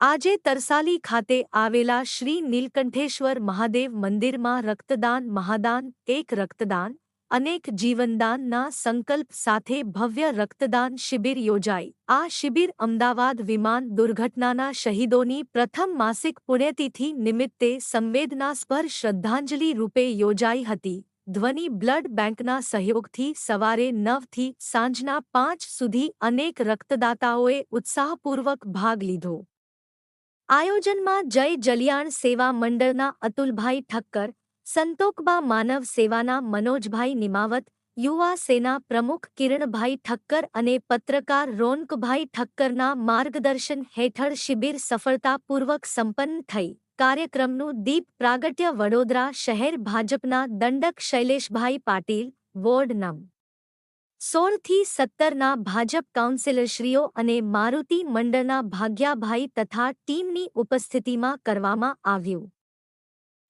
આજે તરસાલી ખાતે આવેલા શ્રી નીલકંઠેશ્વર મહાદેવ મંદિરમાં રક્તદાન, મહાદાન, એક રક્તદાન, અનેક જીવનદાનના સંકલ્પ સાથે ભવ્ય રક્તદાન શિબિર યોજાઈ. આ શિબિર અમદાવાદ વિમાન દુર્ઘટનાના શહીદોની પ્રથમ માસિક પુણ્યતિથિ નિમિત્તે સંવેદનાસ્પર શ્રદ્ધાંજલિ રૂપે યોજાઈ હતી. ધ્વનિ બ્લડ બેંકના સહયોગથી સવારે નવથી સાંજના પાંચ સુધી અનેક રક્તદાતાઓએ ઉત્સાહપૂર્વક ભાગ લીધો. આયોજનમાં જય જલિયાણ સેવા મંડળના અતુલભાઈ ઠક્કર, સંતોકબા માનવ સેવાના મનોજભાઈ નિમાવત, યુવા સેના પ્રમુખ કિરણભાઈ ઠક્કર અને પત્રકાર રોનકભાઈ ઠક્કરના માર્ગદર્શન હેઠળ શિબિર સફળતાપૂર્વક સંપન્ન થઈ. કાર્યક્રમનું દીપ પ્રાગટ્ય વડોદરા શહેર ભાજપના દંડક શૈલેષભાઈ પાટીલ, વોર્ડ નં. સોળથી સત્તરના ભાજપ કાઉન્સિલરશ્રીઓ અને મારુતિ મંડળના ભાગ્યાભાઈ તથા ટીમની ઉપસ્થિતિમાં કરવામાં આવ્યું.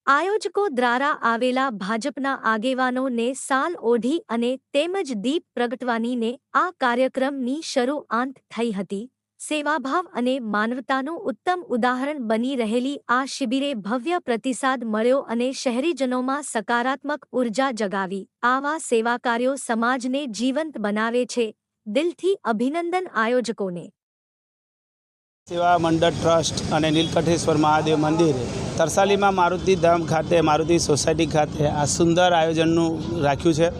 આયોજકો દ્વારા આવેલા ભાજપના આગેવાનોને સાલ ઓઢી અને તેમજ દીપ પ્રગટવાનીને આ કાર્યક્રમની શરૂઆત થઈ હતી. સેવાભાવ અને માનવતાનું ઉત્તમ ઉદાહરણ બની રહેલી આ શિબિરે ભવ્ય પ્રતિસાદ મળ્યો અને શહેરીજનોમાં સકારાત્મક ઊર્જા જગાવી. આવા સેવાકાર્યો સમાજને જીવંત બનાવે છે. દિલથી અભિનંદન આયોજકોને. સેવા મંડળ ટ્રસ્ટ અને નીલકંઠેશ્વર મહાદેવ મંદિર, તરસાલીમાં મારુતિ ધામ ખાતે, મારુતિ સોસાયટી ખાતે આ સુંદર આયોજનનું રાખ્યું છે.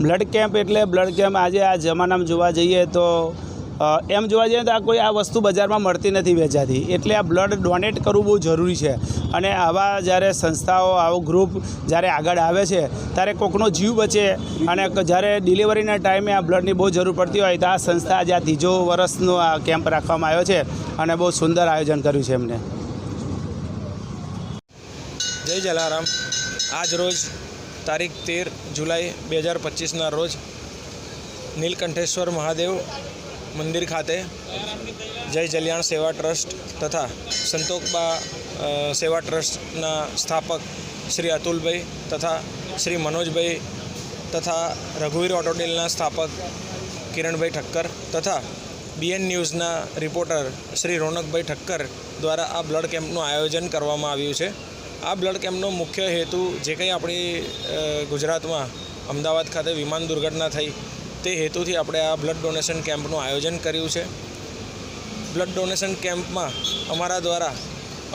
બ્લડ કેમ્પ એટલે બ્લડ કેમ્પ આજે આ જમાનામાં જોવા જઈએ તો એમ જોવા જઈએ તો આ કોઈ આ વસ્તુ બજારમાં મળતી નથી વેચાતી. એટલે આ બ્લડ ડોનેટ કરવું બહુ જરૂરી છે. અને આવા જ્યારે સંસ્થાઓ, આવો ગ્રુપ જ્યારે આગળ આવે છે, ત્યારે કોકનો જીવ બચે અને જ્યારે ડિલિવરીના ટાઈમે આ બ્લડની બહુ જરૂર પડતી હોય તો આ સંસ્થા આજે આ ત્રીજો વર્ષનો આ કેમ્પ રાખવામાં આવ્યો છે અને બહુ સુંદર આયોજન કર્યું છે એમને. જય જલારામ. આજ રોજ તારીખ તેર જુલાઈ બે હજાર પચીસના રોજ નીલકંઠેશ્વર મહાદેવ મંદિર ખાતે જય જલિયાણ સેવા ટ્રસ્ટ તથા સંતોકબા સેવા ટ્રસ્ટના સ્થાપક શ્રી અતુલભાઈ તથા શ્રી મનોજભાઈ તથા રઘુવીર ઓટોડેલના સ્થાપક કિરણભાઈ ઠક્કર તથા બીએન ન્યૂઝના રિપોર્ટર શ્રી રોનકભાઈ ઠક્કર દ્વારા આ બ્લડ કેમ્પનું આયોજન કરવામાં આવ્યું છે. આ બ્લડ કેમ્પનો મુખ્ય હેતુ જે કંઈ આપણી ગુજરાતમાં અમદાવાદ ખાતે વિમાન દુર્ઘટના થઈ તે હેતુથી આપણે આ બ્લડ ડોનેશન કેમ્પનું આયોજન કર્યું છે. બ્લડ ડોનેશન કેમ્પમાં અમારા દ્વારા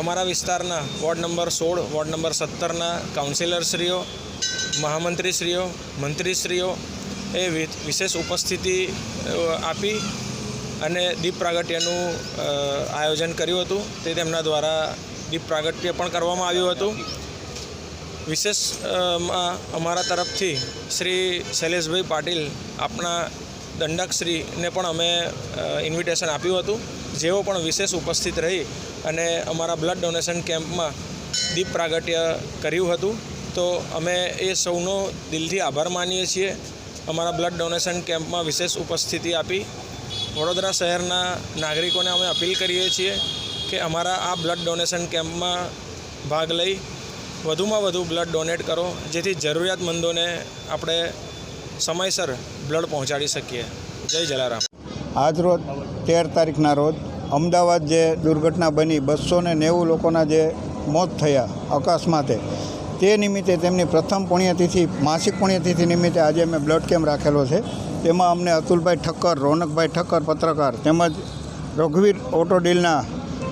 અમારા વિસ્તારના વોર્ડ નંબર સોળ, વોર્ડ નંબર સત્તરના કાઉન્સિલરશ્રીઓ, મહામંત્રીશ્રીઓ, મંત્રીશ્રીઓ એ વિશેષ ઉપસ્થિતિ આપી અને દીપ પ્રાગટ્યનું આયોજન કર્યું હતું. તે તેમના દ્વારા દીપ પ્રાગટ્ય પણ કરવામાં આવ્યું હતું. વિશેષ અમારા તરફથી શ્રી શૈલેષભાઈ પાટીલ આપણા દંડકશ્રીને પણ અમે ઇન્વિટેશન આપ્યું હતું. જેઓ પણ વિશેષ ઉપસ્થિત રહી અને અમારા બ્લડ ડોનેશન કેમ્પમાં દીપ પ્રાગટ્ય કર્યું હતું, તો અમે એ સૌનો દિલથી આભાર માનીએ છીએ. અમારા બ્લડ ડોનેશન કેમ્પમાં વિશેષ ઉપસ્થિતિ આપી વડોદરા શહેરના નાગરિકોને અમે અપીલ કરીએ છીએ કે અમારા આ બ્લડ ડોનેશન કેમ્પમાં ભાગ લઈ વધુમાં વધુ બ્લડ ડોનેટ કરો. જેથી જરૂરિયાતમંદોને આપણે સમયસર બ્લડ પહોંચાડી શકીએ. જય જલારામ. આજ રોજ તેર તારીખના રોજ અમદાવાદ જે દુર્ઘટના બની બસો નેવું લોકોના જે મોત થયા અકસ્માતે, તે નિમિત્તે તેમની પ્રથમ પુણ્યતિથિ, માસિક પુણ્યતિથિ નિમિત્તે આજે અમે બ્લડ કેમ્પ રાખેલો છે. તેમાં અમને અતુલભાઈ ઠક્કર, રોનકભાઈ ઠક્કર પત્રકાર તેમજ રઘુવીર ઓટો ડીલના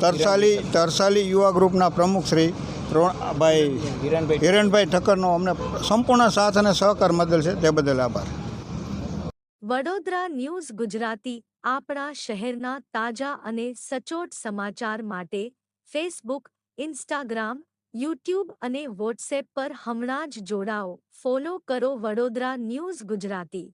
તરસાલી તરસાલી યુવા ગ્રુપના પ્રમુખ શ્રી ભાઈ હિરણભાઈ ઠક્કરનો અમને સંપૂર્ણ સાથ અને સહકાર બદલ છે તે બદલ આભાર. વડોદરા ન્યૂઝ ગુજરાતી આપણા શહેરના તાજા અને સચોટ સમાચાર માટે ફેસબુક ઇન્સ્ટાગ્રામ યુટ્યુબ અને વોટ્સએપ પર હમણાં જ જોડાઓ. ફોલો કરો વડોદરા ન્યૂઝ ગુજરાતી.